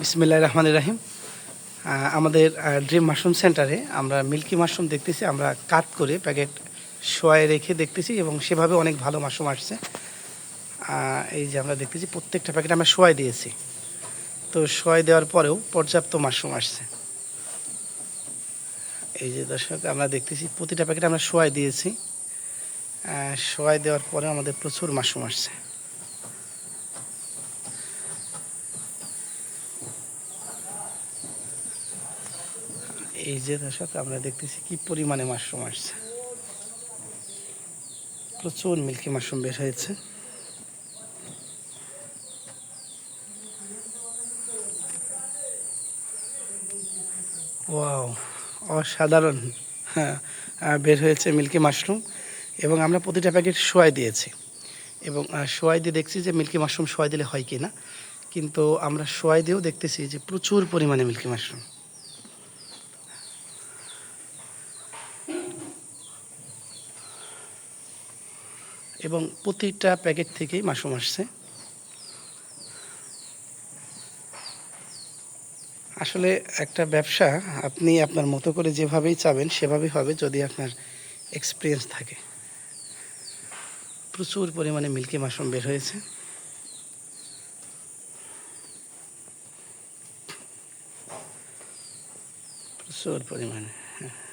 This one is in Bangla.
বিসমিল্লাহ রহমান রাহিম। আমাদের ড্রিম মাশরুম সেন্টারে আমরা মিল্কি মাশরুম দেখতেছি, আমরা কাট করে প্যাকেট শোয়ায় রেখে দেখতেছি এবং সেভাবে অনেক ভালো মাশরুম আসছে। এই যে আমরা দেখতেছি, প্রত্যেকটা প্যাকেট আমরা শোয়াই দিয়েছি। তো শোয়াই দেওয়ার পরেও পর্যাপ্ত মাশরুম আসছে। এই যে দর্শক, আমরা দেখতেছি প্রতিটা প্যাকেট আমরা শোয়াই দিয়েছি। শোয়াই দেওয়ার পরে আমাদের প্রচুর মাশরুম আসছে। এই যে দর্শক, আমরা দেখতেছি কি পরিমাণে মাশরুম আসছে। প্রচুর মিল্কি মাশরুম বের হয়েছে। ওয়াও, অসাধারণ। হ্যাঁ বের হয়েছে মিল্কি মাশরুম এবং আমরা প্রতিটা প্যাকেট শোয়াই দিয়েছি। এবং শোয়াই দিয়ে দেখছি যে মিল্কি মাশরুম শোয়াই দিলে হয় কি না কিন্তু আমরা শোয়াই দিয়েও দেখতেছি যে প্রচুর পরিমাণে মিল্কি মাশরুম। এবং প্রতিটা প্যাকেট থেকেই মাশরুম আসছে। আসলে একটা ব্যবসা, আপনি আপনার মতো করে যেভাবেই চাবেন, সেভাবেই হবে যদি আপনার এক্সপিরিয়েন্স থাকে। প্রচুর পরিমাণে মিল্কি মাশরুম বের হয়েছে। প্রচুর পরিমাণে হ্যাঁ।